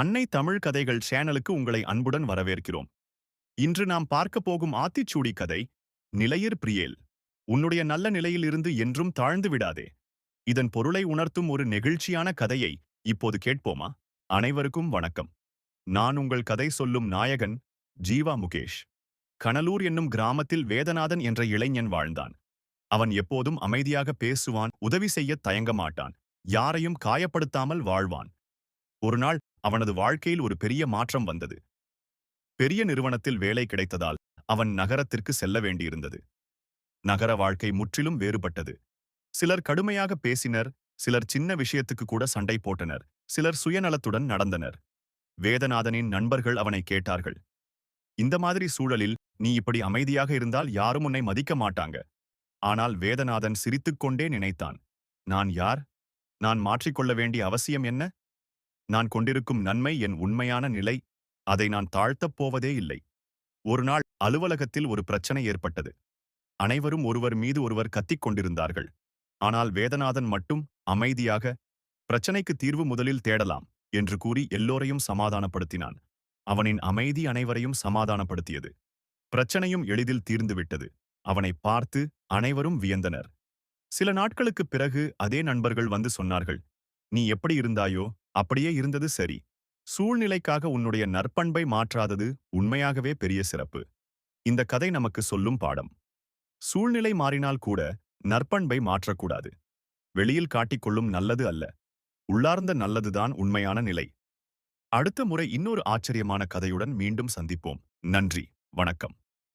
அன்னை தமிழ் கதைகள் சேனலுக்கு உங்களை அன்புடன் வரவேற்கிறோம். இன்று நாம் பார்க்க போகும் ஆத்திச்சூடி கதை நிலையிற் பிரியேல் உன்னுடைய நல்ல நிலையிலிருந்து என்றும் தாழ்ந்து விடாதே. இதன் பொருளை உணர்த்தும் ஒரு நெகிழ்ச்சியான கதையை இப்போது கேட்போமா? அனைவருக்கும் வணக்கம். நான் உங்கள் கதை சொல்லும் நாயகன் ஜீவா முகேஷ். கனலூர் என்னும் கிராமத்தில் வேதநாதன் என்ற இளைஞன் வாழ்ந்தான். அவன் எப்போதும் அமைதியாக பேசுவான் உதவி செய்ய தயங்க மாட்டான் யாரையும் காயப்படுத்தாமல் வாழ்வான். ஒருநாள் அவனது வாழ்க்கையில் ஒரு பெரிய மாற்றம் வந்தது. பெரிய நிறுவனத்தில் வேலை கிடைத்ததால் அவன் நகரத்திற்கு செல்ல வேண்டியிருந்தது. நகர வாழ்க்கை முற்றிலும் வேறுபட்டது. சிலர் கடுமையாக பேசினர் சிலர் சின்ன விஷயத்துக்கு கூட சண்டை போட்டனர் சிலர் சுயநலத்துடன் நடந்தனர். வேதநாதனின் நண்பர்கள் அவனை கேட்டார்கள் இந்த மாதிரி சூழலில் நீ இப்படி அமைதியாக இருந்தால் யாரும் உன்னை மதிக்க மாட்டாங்க. ஆனால் வேதநாதன் சிரித்துக்கொண்டே நினைத்தான் நான் யார்? நான் மாற்றிக்கொள்ள வேண்டிய அவசியம் என்ன? நான் கொண்டிருக்கும் நன்மை என் உண்மையான நிலை அதை நான் தாழ்த்தப் போவதே இல்லை. ஒரு நாள் அலுவலகத்தில் ஒரு பிரச்சனை ஏற்பட்டது. அனைவரும் ஒருவர் மீது ஒருவர் கத்திக் கொண்டிருந்தார்கள். ஆனால் வேதநாதன் மட்டும் அமைதியாக பிரச்சனைக்கு தீர்வு முதலில் தேடலாம் என்று கூறி எல்லோரையும் சமாதானப்படுத்தினான். அவனின் அமைதி அனைவரையும் சமாதானப்படுத்தியது. பிரச்சனையும் எளிதில் தீர்ந்துவிட்டது அவனை பார்த்து அனைவரும் வியந்தனர். சில நாட்களுக்குப் பிறகு அதே நண்பர்கள் வந்து சொன்னார்கள் நீ எப்படி இருந்தாயோ? அப்படியே இருந்தது சரி. சூழ்நிலைக்காக உன்னுடைய நற்பண்பை மாற்றாதது உண்மையாகவே பெரிய சிறப்பு. இந்த கதை நமக்கு சொல்லும் பாடம். சூழ்நிலை மாறினால் கூட நற்பண்பை மாற்றக்கூடாது. வெளியில் காட்டிக்கொள்ளும் நல்லது அல்ல. உள்ளார்ந்த நல்லதுதான் உண்மையான நிலை. அடுத்த முறை இன்னொரு ஆச்சரியமான கதையுடன் மீண்டும் சந்திப்போம். நன்றி. வணக்கம்.